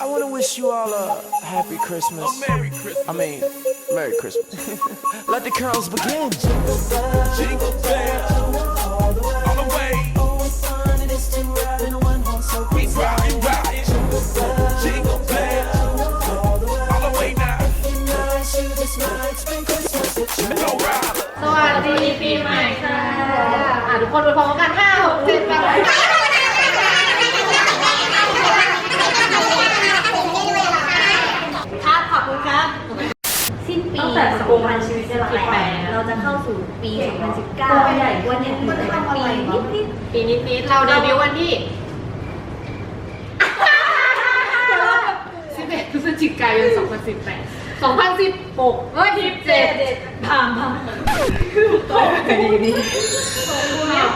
I want to wish you all a happy Christmas. A Merry Christmas. I mean, Merry Christmas. Let the curls begin. Jingle bells, all the way. All the way. Oh, what fun it is to ride in one horse open. We riding, riding. Jingle bells, all the way. All the way now. If you're nice, you just might spend Christmas with you. Go ride. สวัสดีปีใหม่ค่ะอ่ะทุกคนไปพร้อมกัน5 6 7 8 เราจะเข้าสู่ปี 2019วันนี้ถือเป็นปีนิดปีนี้ปีเราเดบิวต์วันที่11พฤศจิกายน 2018 2016เฮ้ย17ผ่านมาต่อไปดีมาเอ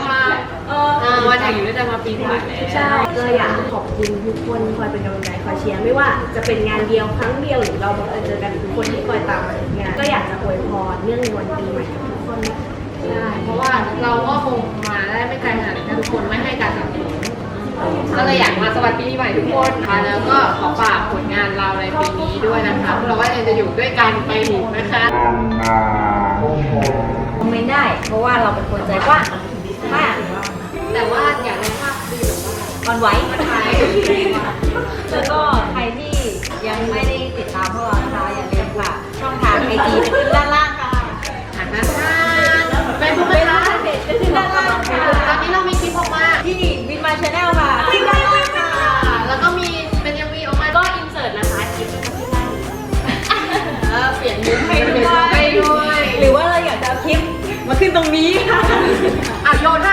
อวันแห่งนี้จะมาปีกว่าแล้วๆใช่ก็อยากขอบคุณทุกคนคอยเป็นกำลังใจคอยเชียร์ไม่ว่าจะเป็นงานเดียวครั้งเดียวหรือเราบังเอิญเจอกันทุกคนที่คอยตามมาถึงงานก็อยากจะอวยพรเนื่องในวันปีใหม่กับทุกคนนะคะใช่เพราะว่าเราก็คงมาได้ไม่ไกลขนาดนี้ถ้าทุกคนไม่ให้การสนับสนุนก็เลยอยากมาสวัสดีปีใหม่ทุกคนค่ะแล้วก็ขอฝากผลงานเราในปีนี้ด้วยนะคะพวกเราก็ยังจะอยู่ด้วยกันไปถึงนะคะคอมเมนต์ได้ เพราะว่าเราเป็นคนใจกว้างถ้า แต่ว่าอยากได้ภาพดีแบบว่าอ่อนไหวแล้วก็ใครที่ยังไม่ได้ติดตามพวกเรานะคะอย่าลืมค่ะ ช่องทางไอจีขึ้นด้านล่างค่ะอ่านนะคะเป็นผู้เป็นร้านเพจขึ้นด้านล่างค่ะตอนนี้เรามีคลิปออกมาที่วินมาชาแนลค่ะขึ้นด้านล่างค่ะ แล้วก็มีเป็นยังมีออกมาก็อินเสิร์ตนะคะคลิปก็ขึ้นได้เออเปลี่ยนมุกให้ด้วยให้ด้วยหรือว่าเราอยากจะเอาคลิปมาขึ้นตรงนี้ค่ะอะโยนห้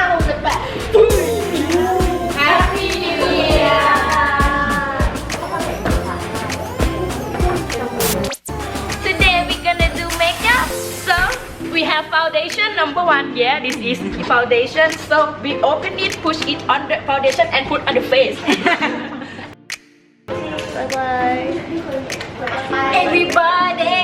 have foundation number one. Yeah, this is the foundation. So we open it, push it on the foundation and put on the face. bye bye. Everybody.